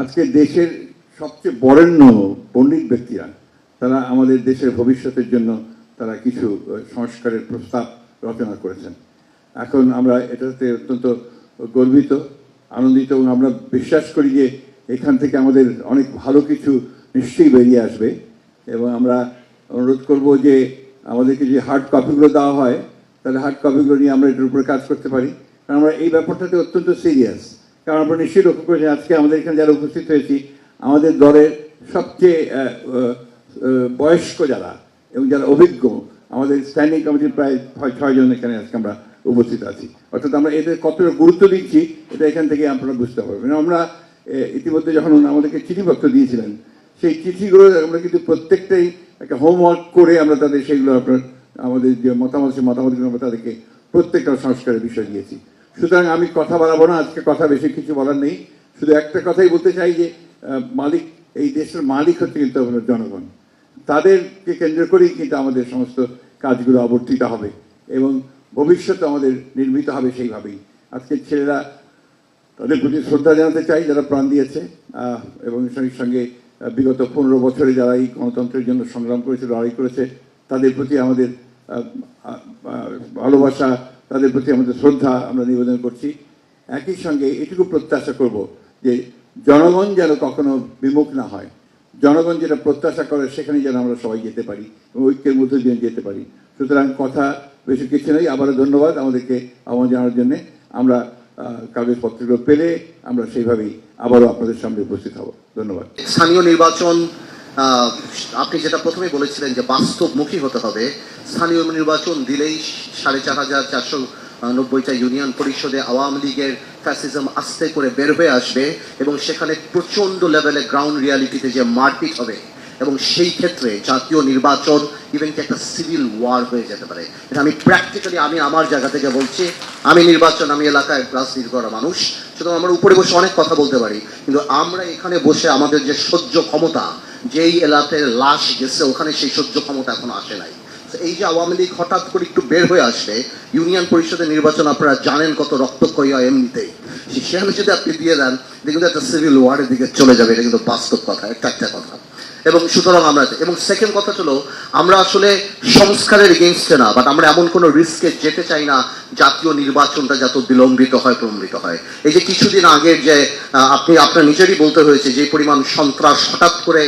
আজকে দেশের সবচেয়ে বরেণ্য পণ্ডিত ব্যক্তিরা, তারা আমাদের দেশের ভবিষ্যতের জন্য তারা কিছু সংস্কারের প্রস্তাব রচনা করেছেন। এখন আমরা এটাতে অত্যন্ত গর্বিত, আনন্দিত, এবং আমরা বিশ্বাস করি যে এখান থেকে আমাদের অনেক ভালো কিছু নিশ্চয়ই বেরিয়ে আসবে। এবং আমরা অনুরোধ করব যে আমাদেরকে যে হার্ড কপিগুলো দেওয়া হয়, তাহলে হার্ড কপিগুলো নিয়ে আমরা এটার উপরে কাজ করতে পারি। কারণ আমরা এই ব্যাপারটাতে অত্যন্ত সিরিয়াস কারণ আমরা নিশ্চয়ই লক্ষ্য করেছি, আজকে আমাদের এখানে যারা উপস্থিত হয়েছি, আমাদের দলের সবচেয়ে বয়স্ক যারা এবং যারা অভিজ্ঞ, আমাদের স্ট্যান্ডিং কমিটির প্রায় ছয় ছয়জন এখানে আজকে আমরা উপস্থিত আছি। অর্থাৎ আমরা এদের কতটা গুরুত্ব দিচ্ছি, এটা এখান থেকে আপনারা বুঝতে পারবেন। আমরা ইতিমধ্যে যখন আমাদেরকে চিঠিপত্র দিয়েছিলেন, সেই চিঠিগুলো আমরা কিন্তু প্রত্যেকটাই একটা হোমওয়ার্ক করে আমরা তাদের সেগুলো আপনার, আমাদের যে মতামত সেই মতামতগুলো আমরা তাদেরকে প্রত্যেকটা সংস্কারের বিষয় দিয়েছি। সুতরাং আমি কথা বাড়াবো না, আজকে কথা বেশি কিছু বলার নেই। শুধু একটা কথাই বলতে চাই যে মালিক, এই দেশের মালিক হচ্ছে কিন্তু জনগণ। তাদেরকে কেন্দ্র করেই কিন্তু আমাদের সমস্ত কাজগুলো আবর্তিত হবে এবং ভবিষ্যতে আমাদের নির্মিত হবে সেইভাবেই। আজকের ছেলেরা তাদের প্রতি শ্রদ্ধা জানাতে চাই, যারা প্রাণ দিয়েছে এবং সঙ্গে সঙ্গে বিগত পনেরো বছরে যারা এই গণতন্ত্রের জন্য সংগ্রাম করেছে, লড়াই করেছে, তাদের প্রতি আমাদের ভালোবাসা তাদের প্রতি আমাদের শ্রদ্ধা আমরা নিবেদন করছি। একই সঙ্গে এটুকু প্রত্যাশা করব যে জনগণ যেন কখনো বিমুখ না হয়। জনগণ যেটা প্রত্যাশা করে সেখানে যেন আমরা সবাই যেতে পারি এবং ঐক্যের মধ্যে দিয়ে যেতে পারি। সুতরাং কথা বেশি কিছু নেই। আবারও ধন্যবাদ আমাদেরকে আহ্বান জানার জন্যে। আমরা কাগজপত্রগুলো পেলে আমরা সেইভাবেই আবারও আপনাদের সামনে উপস্থিত হব। ধন্যবাদ। স্থানীয় নির্বাচন আপনি যেটা প্রথমে বলেছিলেন যে বাস্তবমুখী হতে হবে, স্থানীয় নির্বাচন দিলেই সাড়ে চার হাজার চারশো নব্বইটা ইউনিয়ন পরিষদে আওয়ামী লীগের ফ্যাসিজম আস্তে করে বের হয়ে আসবে এবং সেখানে প্রচণ্ড লেভেলে গ্রাউন্ড রিয়ালিটিতে যে মারপিট হবে এবং সেই ক্ষেত্রে জাতীয় নির্বাচন ইভেন কি একটা সিভিল ওয়ার হয়ে যেতে পারে। এটা আমি প্র্যাকটিক্যালি আমি আমার জায়গা থেকে বলছি, আমি নির্বাচন, আমি এলাকায় রাজনীতি করা মানুষ, সুতরাং আমরা উপরে বসে অনেক কথা বলতে পারি, কিন্তু আমরা এখানে বসে আমাদের যে সহ্য ক্ষমতা যেই এলাকায় লাশ গেছে, ওখানে সেই সহ্য ক্ষমতা এখনও আসে নাই। এই যে আওয়ামী লীগ হঠাৎ করে একটু বের হয়ে আসবে ইউনিয়ন পরিষদের নির্বাচন আপনারা জানেন কত রক্তক্ষয়ী হয় এমনিতেই সেখানে যদি আপনি দিয়ে দেন, দেখুন একটা সিভিল ওয়ারের দিকে চলে যাবে, এটা কিন্তু বাস্তব কথা একটা একটা কথা। এবং সুতরাং আমরা, এবং সেকেন্ড কথা হলো, আমরা আসলে সংস্কারের এগেনস্টে না বাট আমরা এমন কোনো রিস্কে যেতে চাই না জাতীয় নির্বাচনটা যত বিলম্বিত হয়, প্রলম্বিত হয়। এই যে কিছুদিন আগের যে আপনি, আপনার নিজেরই বলতে হয়েছে যে পরিমাণ সন্ত্রাস হঠাৎ করে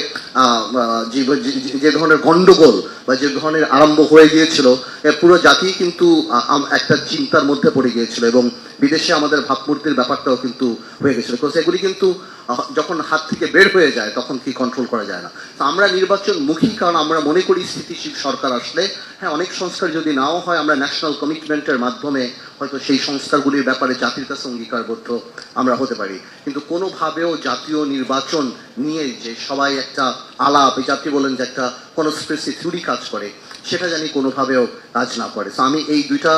যে ধরনের গন্ডগোল বা যে ধরনের আরম্ভ হয়ে গিয়েছিল পুরো জাতি কিন্তু একটা চিন্তার মধ্যে পড়ে গিয়েছিল এবং বিদেশে আমাদের ভাবমূর্তির ব্যাপারটাও কিন্তু হয়ে গেছিল। Because এগুলি কিন্তু যখন হাত থেকে বের হয়ে যায়, তখন কি কন্ট্রোল করা যায় না। তো আমরা নির্বাচন মুখী কারণ আমরা মনে করি স্থিতিশীল সরকার আসলে হ্যাঁ অনেক সংস্কার যদি নাও হয়, আমরা ন্যাশনাল কমিটমেন্টের মাধ্যমে হয়তো সেই সংস্কারগুলির ব্যাপারে জাতির কাছে অঙ্গীকারবদ্ধ আমরা হতে পারি। কিন্তু কোনোভাবেও জাতীয় নির্বাচন নিয়ে যে সবাই একটা আলাপ জাতি বলেন যে একটা কনস্পিরেসি থিওরি কাজ করে, সেটা জানি কোনোভাবেও কাজ না করে। তো আমি এই দুইটা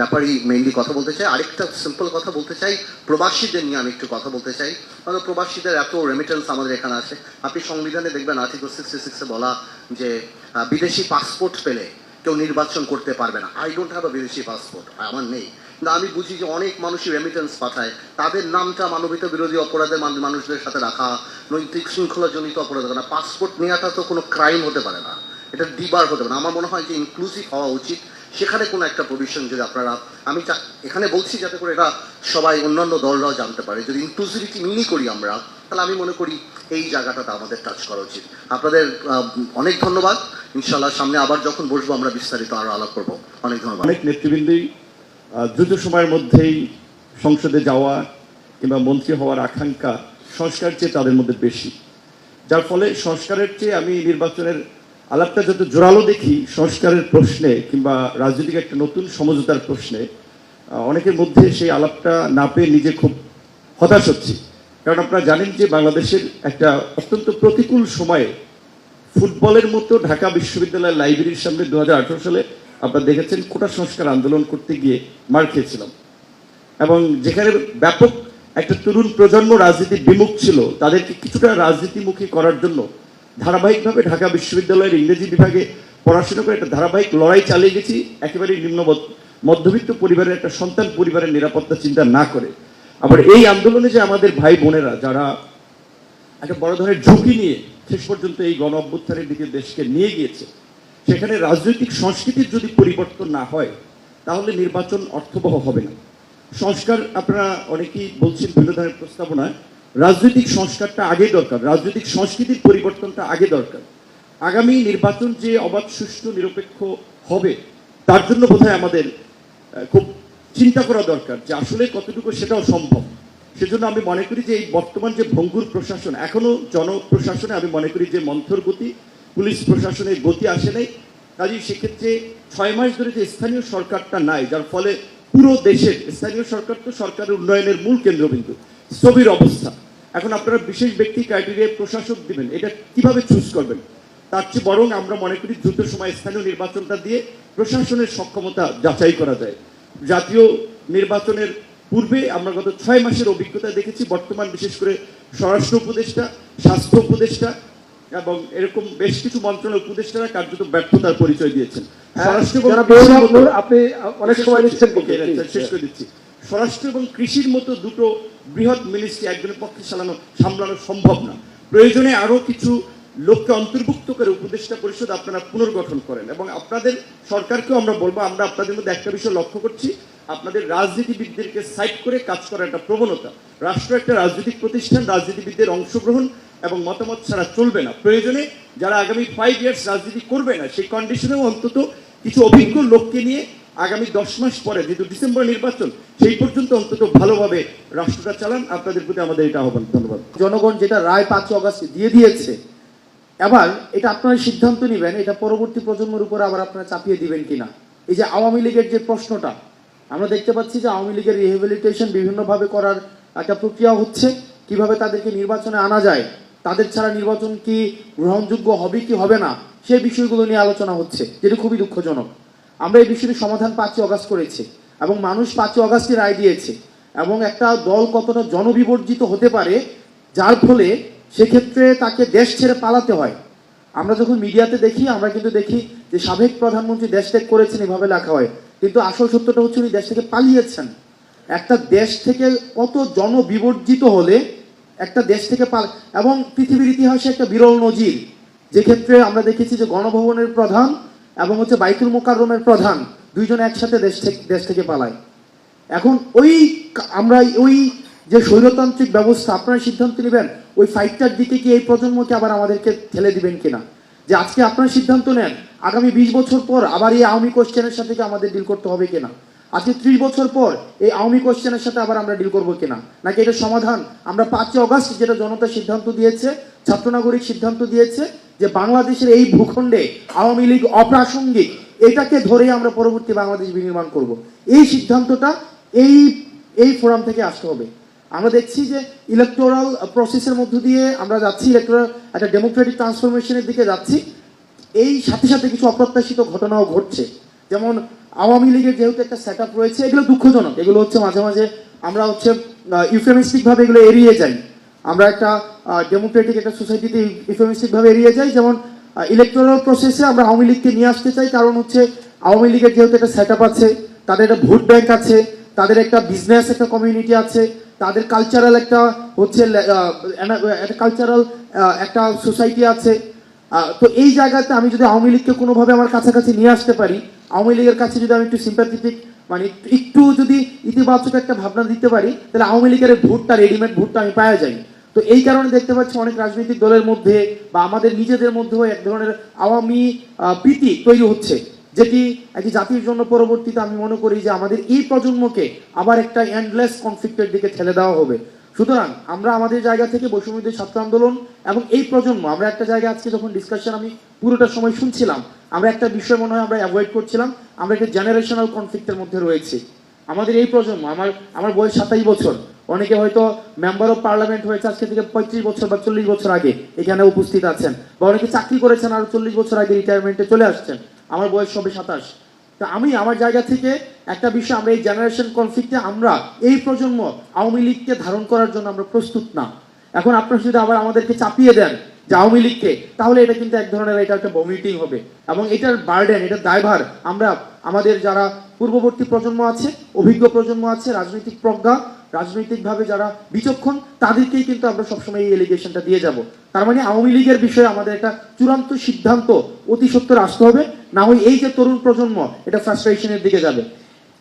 ব্যাপারেই মেইনলি কথা বলতে চাই। আরেকটা সিম্পল কথা বলতে চাই, প্রবাসীদের নিয়ে আমি একটু কথা বলতে চাই। কারণ প্রবাসীদের এত রেমিটেন্স আমাদের এখানে আছে। আপনি সংবিধানে দেখবেন আর্টিকেল সিক্সটি সিক্সে বলা যে বিদেশি পাসপোর্ট পেলে কেউ নির্বাচন করতে পারবে না। আই ডোন্ট হ্যাভ বিদেশি পাসপোর্ট আমার নেই। কিন্তু আমি বুঝি যে অনেক মানুষই রেমিটেন্স পাঠায়। তাদের নামটা মানবিত বিরোধী অপরাধের মান- মানুষদের সাথে রাখা, নৈতিক শৃঙ্খলাজনিত অপরাধ না পাসপোর্ট নেওয়াটা তো কোনো ক্রাইম হতে পারে না। এটা ডিবার হতে পারে না। আমার মনে হয় যে ইনক্লুসিভ হওয়া উচিত। সেখানে কোনো একটা প্রভিশন যদি আপনারা আমি এখানে বলছি যাতে করে এটা সবাই অন্যান্য দলরাও জানতে পারে। যদি ইনক্লুসিভিটি মিনি করি আমরা, তাহলে আমি মনে করি এই জায়গাটাতে আমাদের টাচ করা উচিত। আপনাদের অনেক ধন্যবাদ। ইনশাল্লাহ সামনে আবার যখন বসবো আমরা বিস্তারিত আরও আলাপ করব। অনেক ধন্যবাদ। অনেক নেতৃবৃন্দই দ্রুত সময়ের মধ্যেই সংসদে যাওয়া কিংবা মন্ত্রী হওয়ার আকাঙ্ক্ষা সংস্কার চেয়ে তাদের মধ্যে বেশি। যার ফলে সংস্কারের চেয়ে আমি নির্বাচনের আলাপটা যত জোরালো দেখি, সংস্কারের প্রশ্নে কিংবা রাজনৈতিক একটা নতুন সমঝোতার প্রশ্নে অনেকের মধ্যে সেই আলাপটা না পেয়ে নিজে খুব হতাশ হচ্ছি। কারণ আপনারা জানেন যে বাংলাদেশের একটা অত্যন্ত প্রতিকূল সময়ে ফুটবলের মতো ঢাকা বিশ্ববিদ্যালয়ের লাইব্রেরির সামনে দুহাজার আঠেরো সালে আপনারা দেখেছেন কোটা সংস্কার আন্দোলন করতে গিয়ে মার খেয়েছিলাম। এবং যেখানে ব্যাপক একটা তরুণ প্রজন্ম রাজনীতি বিমুখ ছিল, তাদেরকে কিছুটা রাজনীতিমুখী করার জন্য ধারাবাহিকভাবে ঢাকা বিশ্ববিদ্যালয়ের ইংরেজি বিভাগে পড়াশোনা করে একটা ধারাবাহিক লড়াই চালিয়ে গেছি। একেবারে নিম্ন মধ্যবিত্ত পরিবারের একটা সন্তান পরিবারের নিরাপত্তা চিন্তা না করে। আবার এই আন্দোলনে যে আমাদের ভাই বোনেরা যারা একটা বড় ধরনের ঝুঁকি নিয়ে শেষ পর্যন্ত এই গণ অভ্যুত্থানের দিকে দেশকে নিয়ে গিয়েছে, সেখানে রাজনৈতিক সংস্কৃতির যদি পরিবর্তন না হয়, তাহলে নির্বাচন অর্থবহ হবে না। সংস্কার আপনারা অনেকেই বলছেন বিভিন্ন ধরনের প্রস্তাবনায়, রাজনৈতিক সংস্কারটা আগে দরকার, রাজনৈতিক সংস্কৃতির পরিবর্তনটা আগে দরকার। আগামী নির্বাচন যে অবাধ, সুষ্ঠু, নিরপেক্ষ হবে, তার জন্য বোধহয় আমাদের খুব চিন্তা করা দরকার যে আসলে কতটুকু সেটাও সম্ভব। সেজন্য আমি মনে করি যে এই বর্তমান যে ভঙ্গুর প্রশাসন, এখনও জনপ্রশাসনে আমি মনে করি যে মন্থর গতি, পুলিশ প্রশাসনের গতি আসে নাই। কাজেই সেক্ষেত্রে ছয় মাস ধরে যে স্থানীয় সরকারটা নাই, যার ফলে পুরো দেশের, স্থানীয় সরকার তো সরকারের উন্নয়নের মূল কেন্দ্রবিন্দু স্থবির অবস্থা। এখন আপনারা বিশেষ ব্যক্তি ক্রাইটেরিয়া প্রশাসক দিবেন, এটা কীভাবে চুজ করবেন? তার চেয়ে বরং আমরা মনে করি দ্রুত সময় স্থানীয় নির্বাচনটা দিয়ে প্রশাসনের সক্ষমতা যাচাই করা যায়। জাতীয় নির্বাচনের পূর্বে আমরা গত ছয় মাসের অভিজ্ঞতা দেখেছি বর্তমান বিশেষ করে স্বরাষ্ট্র উপদেষ্টা স্বাস্থ্য উপদেষ্টা এবং এরকম বেশ কিছু মন্ত্রণালয় উপদেষ্টারা কার্যত ব্যর্থতার পরিচয় দিয়েছেন। আপনি অনেক সময়. শেষ করে দিচ্ছি। স্বরাষ্ট্র এবং কৃষির মতো দুটো বৃহৎ মিনিস্ট্রি একজনের পক্ষে চালানো সামলানো সম্ভব না। প্রয়োজনে আরও কিছু লোককে অন্তর্ভুক্ত করে উপদেষ্টা পরিষদ আপনারা পুনর্গঠন করেন এবং আপনাদের সরকারকেও আমরা বলব, আমরা আপনাদের মধ্যে একটা বিষয় লক্ষ্য করছি, আপনাদের রাজনীতিবিদদেরকে সাইড করে কাজ করার একটা প্রবণতা। রাষ্ট্র একটা রাজনৈতিক প্রতিষ্ঠান, রাজনীতিবিদদের অংশগ্রহণ এবং মতামত ছাড়া চলবে না। প্রয়োজনে যারা আগামী ফাইভ ইয়ার্স রাজনীতি করবে না, সেই কন্ডিশনেও অন্তত কিছু অভিজ্ঞ লোককে নিয়ে আগামী দশ মাস পরে, যেহেতু ডিসেম্বর নির্বাচন, সেই পর্যন্ত অন্তত ভালোভাবে রাষ্ট্রটা চালান। আপনাদের প্রতি আমাদের এটা আহ্বান। ধন্যবাদ। জনগণ যেটা রায় পাঁচ অগাস্ট দিয়ে দিয়েছে এবার এটা আপনারা সিদ্ধান্ত নেবেন, এটা পরবর্তী প্রজন্মের উপর আবার আপনারা চাপিয়ে দিবেন কিনা। এই যে আওয়ামী লীগের যে প্রশ্নটা, আমরা দেখতে পাচ্ছি যে আওয়ামী লীগের রিহেবিলিটেশন বিভিন্নভাবে করার একটা প্রক্রিয়া হচ্ছে, কীভাবে তাদেরকে নির্বাচনে আনা যায়, তাদের ছাড়া নির্বাচন কি গ্রহণযোগ্য হবে কি হবে না, সেই বিষয়গুলো নিয়ে আলোচনা হচ্ছে, যেটা খুবই দুঃখজনক। আমরা এই বিষয়টি সমাধান পাঁচই অগাস্ট করেছি, এবং মানুষ পাঁচই অগাস্টে রায় দিয়েছে, এবং একটা দল কতটা জনবিবর্জিত হতে পারে, যার ফলে সেক্ষেত্রে তাকে দেশ ছেড়ে পালাতে হয়। আমরা যখন মিডিয়াতে দেখি, আমরা কিন্তু দেখি যে সাবেক প্রধানমন্ত্রী দেশ ত্যাগ করেছেন, এভাবে লেখা হয়। কিন্তু আসল সত্যটা হচ্ছে উনি দেশ থেকে পালিয়েছেন। একটা দেশ থেকে কত জনবিবর্জিত হলে একটা দেশ থেকে পাল এবং পৃথিবীর ইতিহাসে একটা বিরল নজির। যে ক্ষেত্রে আমরা দেখেছি যে গণভবনের প্রধান এবং হচ্ছে বাইতুল মোকাররমের প্রধান দুইজন একসাথে দেশ থেকে দেশ থেকে পালায়। এখন ওই আমরা ওই যে স্বৈরতান্ত্রিক ব্যবস্থা আপনারা সিদ্ধান্ত নেবেন, ওই ফাইটটার দিকে কি এই প্রজন্মকে আবার আমাদেরকে ঠেলে দিবেন কিনা? যে আজকে আপনারা সিদ্ধান্ত নেন, আগামী বিশ বছর পর আবার এই আওয়ামী কোশ্চেনের সাথে কি আমাদের ডিল করতে হবে কিনা? আজকে ত্রিশ বছর পর এই আওয়ামী কোশ্চেনের সাথে আবার আমরা ডিল করব কিনা? নাকি এটা সমাধান? আমরা পাঁচই অগাস্ট যেটা জনতা সিদ্ধান্ত দিয়েছে ছাত্র নাগরিক সিদ্ধান্ত দিয়েছে, যে বাংলাদেশের এই ভূখণ্ডে আওয়ামী লীগ অপ্রাসঙ্গিক, এটাকে ধরে আমরা পরবর্তী বাংলাদেশ বিনির্মাণ করব। এই সিদ্ধান্তটা এই এই ফোরাম থেকে আসতে হবে। আমরা দেখছি যে ইলেকটোরাল প্রসেসের মধ্য দিয়ে আমরা যাচ্ছি ইলেকটোরাল একটা ডেমোক্রেটিক ট্রান্সফরমেশনের দিকে যাচ্ছি। এই সাথে সাথে কিছু অপ্রত্যাশিত ঘটনাও ঘটছে। যেমন আওয়ামী লীগের যেহেতু একটা সেট রয়েছে, এগুলো দুঃখজনক। এগুলো হচ্ছে মাঝে মাঝে আমরা হচ্ছে ইউফেমিস্টিকভাবে এগুলো এড়িয়ে যাই। আমরা একটা ডেমোক্রেটিক একটা সোসাইটিতে ইউফেমিস্টিক ভাবে এড়িয়ে যাই। যেমন ইলেকটোরাল প্রসেসে আমরা আওয়ামী লীগকে নিয়ে আসতে চাই। কারণ হচ্ছে আওয়ামী লীগের যেহেতু একটা সেট আছে, তাদের একটা ভোট ব্যাংক আছে, তাদের একটা বিজনেস একটা কমিউনিটি আছে তাদের কালচারাল একটা হচ্ছে একটা কালচারাল একটা সোসাইটি আছে। তো এই জায়গাতে আমি যদি আওয়ামী লীগকে কোনোভাবে আমার কাছাকাছি নিয়ে আসতে পারি, আওয়ামী লীগের কাছে যদি আমি একটু সিম্প্যাথেটিক মানে একটু- যদি ইতিবাচক একটা ভাবনা দিতে পারি, তাহলে আওয়ামী লীগের ভোটটা রেডিমেড ভোটটা আমি পাওয়া যাই। তো এই কারণে দেখতে পাচ্ছি অনেক রাজনৈতিক দলের মধ্যে বা আমাদের নিজেদের মধ্যেও এক ধরনের আওয়ামী প্রীতি তৈরি হচ্ছে। যেটি একটি জাতির জন্য পরবর্তীতে আমি মনে করি যে আমাদের এই প্রজন্মকে আবার একটা এন্ডলেস কনফ্লিক্টের দিকে ঠেলে দেওয়া হবে। সুতরাং আমরা আমাদের জায়গা থেকে বৈষম্যদের ছাত্র আন্দোলন এবং এই প্রজন্ম, আমরা একটা জায়গায় আজকে যখন ডিসকাশন আমি পুরোটা সময় শুনছিলাম, আমরা একটা বিষয় মনে হয় আমরা অ্যাভয়েড করছিলাম, আমরা একটা জেনারেশনাল কনফ্লিক্টের মধ্যে রয়েছি। আমাদের এই প্রজন্ম, আমার আমার বয়স সাতাইশ বছর, অনেকে হয়তো মেম্বার অফ পার্লামেন্ট হয়েছে আজকে থেকে পঁয়ত্রিশ বছর বা চল্লিশ বছর আগে, এখানে উপস্থিত আছেন, বা অনেকে চাকরি করেছেন আর চল্লিশ বছর আগে রিটায়ারমেন্টে চলে আসছেন। আমার বয়স সবে সাতাশ। তা আমি আমার জায়গা থেকে একটা বিষয়, আমরা এই জেনারেশন কনফ্লিক্টে আমরা এই প্রজন্ম আওয়ামী লীগকে ধারণ করার জন্য আমরা প্রস্তুত না। এখন আপনারা যদি আবার আমাদেরকে চাপিয়ে দেন যে আওয়ামী লীগকে, তাহলে এটা কিন্তু এক ধরনের এটা একটা বমিটিং হবে। এবং এটার বার্ডেন এটার দায়ভার আমরা, আমাদের যারা পূর্ববর্তী প্রজন্ম আছে, অভিজ্ঞ প্রজন্ম আছে, রাজনৈতিক প্রজ্ঞা, রাজনৈতিকভাবে যারা বিচক্ষণ, তাদেরকেই কিন্তু আমরা সবসময় এই এলিগেশনটা দিয়ে যাব। তার মানে আওয়ামী লীগের বিষয়ে আমাদের একটা চূড়ান্ত সিদ্ধান্ত অতি সত্তর আসতে হবে। না হয় এই যে তরুণ প্রজন্ম, এটা ফ্রাস্ট্রেশনের দিকে যাবে।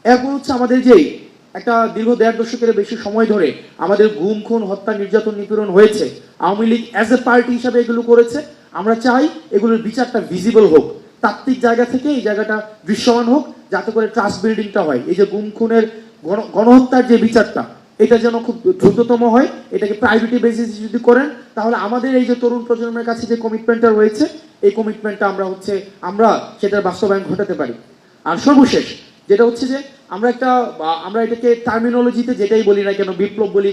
এরপর হচ্ছে আমাদের যেই একটা দীর্ঘ দেড় দশকের বেশি সময় ধরে আমাদের গুম খুন, হত্যা, নির্যাতন, নিপীড়ন হয়েছে, Awami League as a party হিসাবে এগুলো করেছে। আমরা চাই এগুলোর বিচারটা ভিজিবল হোক, তাত্ত্বিক জায়গা থেকে এই জায়গাটা দৃশ্যমান হোক, যাতে করে ট্রাস্ট বিল্ডিংটা হয়। এই যে গুম খুনের গণ- গণহত্যার যে বিচারটা এটা যেন খুব দ্রুততম হয়, এটাকে প্রাইভেটি বেসিস যদি করেন, তাহলে আমাদের এই যে তরুণ প্রজন্মের কাছে যে কমিটমেন্টটা রয়েছে, এই কমিটমেন্টটা আমরা হচ্ছে, আমরা সেটার বাস্তবায়ন ঘটাতে পারি। আর সর্বশেষ, যেটা হচ্ছে যে, আমরা একটা আমরা এটাকে টার্মিনোলজিতে যেটাই বলি না কেন, বিপ্লব বলি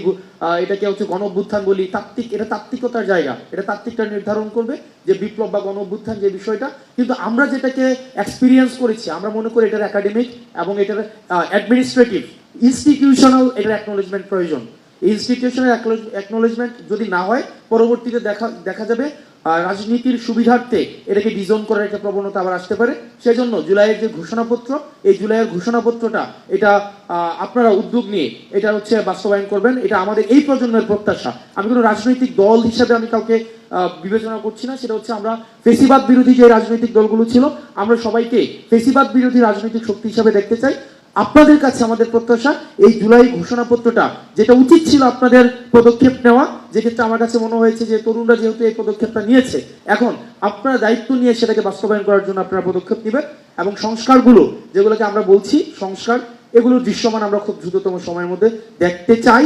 এটাকে হচ্ছে গণ অভ্যুত্থান বলি, তাত্ত্বিক, এটা তাত্ত্বিকতার জায়গা, এটা তাত্ত্বিকটা নির্ধারণ করবে যে বিপ্লব বা গণ অভ্যুত্থান যে বিষয়টা। কিন্তু আমরা যেটাকে এক্সপিরিয়েন্স করেছি, আমরা মনে করি এটার একাডেমিক এবং এটার অ্যাডমিনিস্ট্রেটিভ ইনস্টিটিউশনাল এটার অ্যাকনোলেজমেন্ট প্রয়োজন ইনস্টিটিউশনাল অ্যাকনোলেজমেন্ট যদি না হয়, পরবর্তীতে দেখা দেখা যাবে রাজনীতির সুবিধার্থে এটাকে ডিজোন করার একটা প্রবণতা আবার আসতে পারে। সেজন্য জুলাইয়ের যে ঘোষণাপত্র, এই জুলাইয়ের ঘোষণাপত্রটা, এটা আপনারা উদ্যোগ নিয়ে এটা হচ্ছে বাস্তবায়ন করবেন। এটা আমাদের এই প্রজন্মের প্রত্যাশা। আমি কোনো রাজনৈতিক দল হিসাবে আমি কাউকে বিবেচনা করছি না। সেটা হচ্ছে আমরা ফেসিবাদ বিরোধী যে রাজনৈতিক দলগুলো ছিল, আমরা সবাইকে ফেসিবাদ বিরোধী রাজনৈতিক শক্তি হিসাবে দেখতে চাই। আপনাদের কাছে আমাদের প্রত্যাশা, এই জুলাই ঘোষণাপত্রটা, যেটা উচিত ছিল আপনাদের পদক্ষেপ নেওয়া যেক্ষেত্রে আমার কাছে মনে হয়েছে যে তরুণরা যেহেতু এই পদক্ষেপটা নিয়েছে, এখন আপনারা দায়িত্ব নিয়ে সেটাকে বাস্তবায়ন করার জন্য আপনারা পদক্ষেপ নেবেন এবং সংস্কারগুলো, যেগুলোকে আমরা বলছি সংস্কার এগুলো দৃশ্যমান আমরা খুব দ্রুততম সময়ের মধ্যে দেখতে চাই,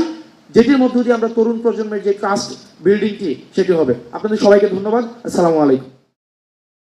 যেটির মধ্য দিয়ে আমরা তরুণ প্রজন্মের যে ট্রাস্ট বিল্ডিংটি সেটি হবে। আপনাদের সবাইকে ধন্যবাদ। আসসালামু আলাইকুম।